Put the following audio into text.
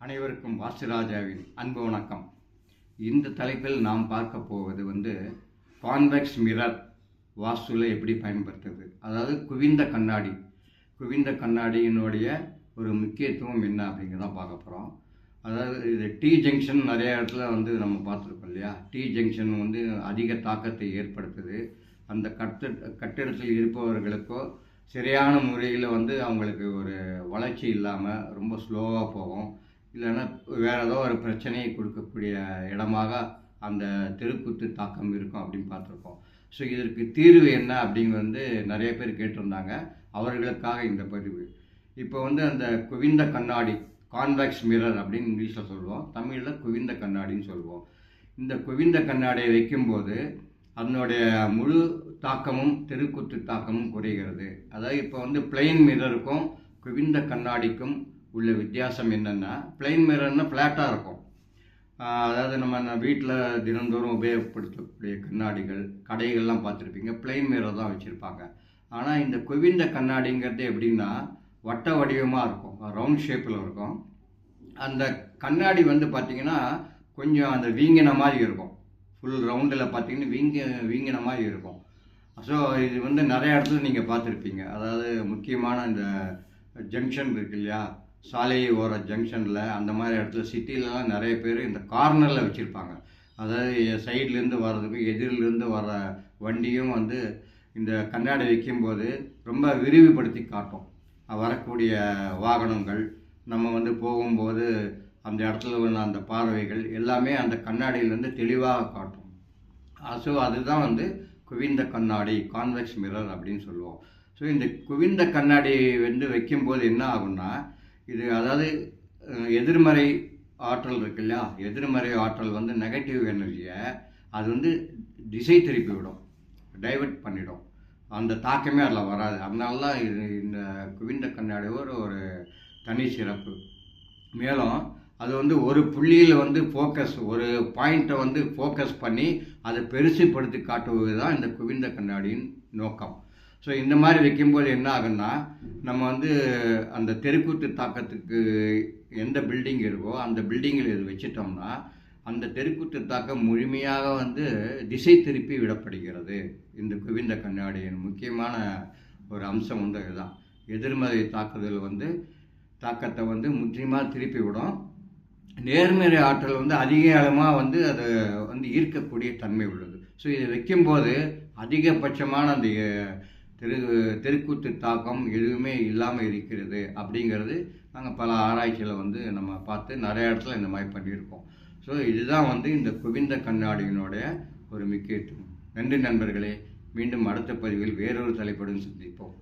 அனைவருக்கும் வாசுராஜாவின் அன்பு வணக்கம். இந்த தலைப்பில் நாம் பார்க்க போவது வந்து கான்வெக்ஸ் மிரர் வாஸ்துவில் எப்படி பயன்படுத்துறது அதாவது குவிந்த கண்ணாடி. குவிந்த கண்ணாடியினுடைய ஒரு முக்கியத்துவம் என்ன அப்படிங்கிறத பார்க்க போகிறோம் அதாவது இது டி ஜங்ஷன் நிறைய இடத்துல வந்து நம்ம பார்த்துருக்கோம் இல்லையா? டி ஜங்ஷன் வந்து அதிக தாக்கத்தை ஏற்படுத்துது. அந்த கட்ட கட்டிடத்தில் இருப்பவர்களுக்கோ சரியான முறையில் வந்து அவங்களுக்கு ஒரு வளர்ச்சி இல்லாமல் ரொம்ப ஸ்லோவாக போகும். இல்லைன்னா வேறு ஏதோ ஒரு பிரச்சனையை கொடுக்கக்கூடிய இடமாக அந்த தெருக்கூத்து தாக்கம் இருக்கும் அப்படின்னு பார்த்துருக்கோம். ஸோ இதற்கு தீர்வு என்ன அப்படிங்கிறது வந்து நிறைய பேர் கேட்டிருந்தாங்க. அவர்களுக்காக இந்த பதிவு. இப்போ வந்து அந்த குவிந்த கண்ணாடி கான்வெக்ஸ் மிரர் அப்படின்னு இங்கிலீஷில் சொல்லுவோம். தமிழில் குவிந்த கண்ணாடின்னு சொல்லுவோம். இந்த குவிந்த கண்ணாடியை வைக்கும்போது அதனுடைய முழு தாக்கமும் தெருக்கூத்து தாக்கமும் குறைகிறது. அதாவது இப்போ வந்து பிளெயின் மிரருக்கும் குவிந்த கண்ணாடிக்கும் உள்ள வித்தியாசம் என்னென்னா பிளெயின் மிரர்னா ஃப்ளாட்டாக இருக்கும். அதாவது நம்ம வீட்டில் தினந்தோறும் உபயோகப்படுத்தக்கூடிய கண்ணாடிகள் கடைகள்லாம் பார்த்துருப்பீங்க. பிளெயின் மிரர் தான் வச்சுருப்பாங்க. ஆனால் இந்த குவிந்த கண்ணாடிங்கிறது எப்படின்னா வட்ட வடிவமாக இருக்கும். ரவுண்ட் ஷேப்பில் இருக்கும். அந்த கண்ணாடி வந்து பார்த்திங்கன்னா கொஞ்சம் அந்த வீங்கின மாதிரி இருக்கும். ஃபுல் ரவுண்டில் பார்த்தீங்கன்னா வீங்க வீங்கின மாதிரி இருக்கும். ஸோ இது வந்து நிறைய இடத்துல நீங்கள் பார்த்துருப்பீங்க. அதாவது முக்கியமான இந்த ஜங்ஷன் இருக்கு இல்லையா? சாலை ஓர ஜங்ஷனில் அந்த மாதிரி இடத்துல சிட்டிலலாம் நிறைய பேர் இந்த கார்னரில் வச்சுருப்பாங்க. அதாவது சைட்லேருந்து வர்றதுக்கும் எதிரிலேருந்து வர வண்டியும் வந்து இந்த கண்ணாடி வைக்கும்போது ரொம்ப விரிவுபடுத்தி காட்டும். வரக்கூடிய வாகனங்கள் நம்ம வந்து போகும்போது அந்த இடத்துல உள்ள அந்த பார்வைகள் எல்லாமே அந்த கண்ணாடியிலேருந்து தெளிவாக காட்டும். ஸோ அதுதான் வந்து குவிந்த கண்ணாடி கான்வெக்ஸ் மிரர் அப்படின்னு சொல்லுவோம். ஸோ இந்த குவிந்த கண்ணாடி வந்து வைக்கும்போது என்ன ஆகும்னா இது அதாவது எதிர்மறை ஆற்றல் இருக்கு இல்லையா எதிர்மறை ஆற்றல் வந்து நெகட்டிவ் எனர்ஜியை அது வந்து திசை திருப்பி விடும் டைவர்ட் பண்ணிடும். அந்த தாக்கமே அதில் வராது. அதனால தான் இது இந்த குவிந்த கண்ணாடியோர் ஒரு தனி சிறப்பு. மேலும் அது வந்து ஒரு புள்ளியில் வந்து ஃபோக்கஸ் ஒரு பாயிண்ட்டை வந்து ஃபோக்கஸ் பண்ணி அதை பெருசுப்படுத்தி காட்டுவது தான் இந்த குவிந்த கண்ணாடியின் நோக்கம். ஸோ இந்த மாதிரி வைக்கும்போது என்ன ஆகுன்னா நம்ம வந்து அந்த தெருக்கூத்து தாக்கத்துக்கு எந்த பில்டிங் இருக்கோ அந்த பில்டிங்கில் இது வச்சிட்டோம்னா அந்த தெருக்கூத்து தாக்கம் முழுமையாக வந்து திசை திருப்பி விடப்படுகிறது. இந்த குவிந்த கண்ணாடியின் முக்கியமான ஒரு அம்சம் வந்து இதுதான் எதிர்மறை தாக்குதல் வந்து தாக்கத்தை வந்து முற்றிலுமாக திருப்பி விடும். நேர்மறை ஆற்றல் வந்து அதிக அளமாக வந்து அதை வந்து ஈர்க்கக்கூடிய தன்மை உள்ளது. ஸோ இதை வைக்கும்போது அதிகபட்சமான அந்த தெரு தெருக்கூத்து தாக்கம் எதுவுமே இல்லாமல் இருக்கிறது அப்படிங்கிறது நாங்கள் பல ஆராய்ச்சியில் வந்து நம்ம பார்த்து நிறைய இடத்துல இந்த மாதிரி பண்ணியிருக்கோம். ஸோ இதுதான் வந்து இந்த குவிந்த கண்ணாடியினுடைய ஒரு முக்கியத்துவம். நன்றி நண்பர்களே. மீண்டும் அடுத்த பதிவில் வேறொரு தலைப்புடன் சந்திப்போம்.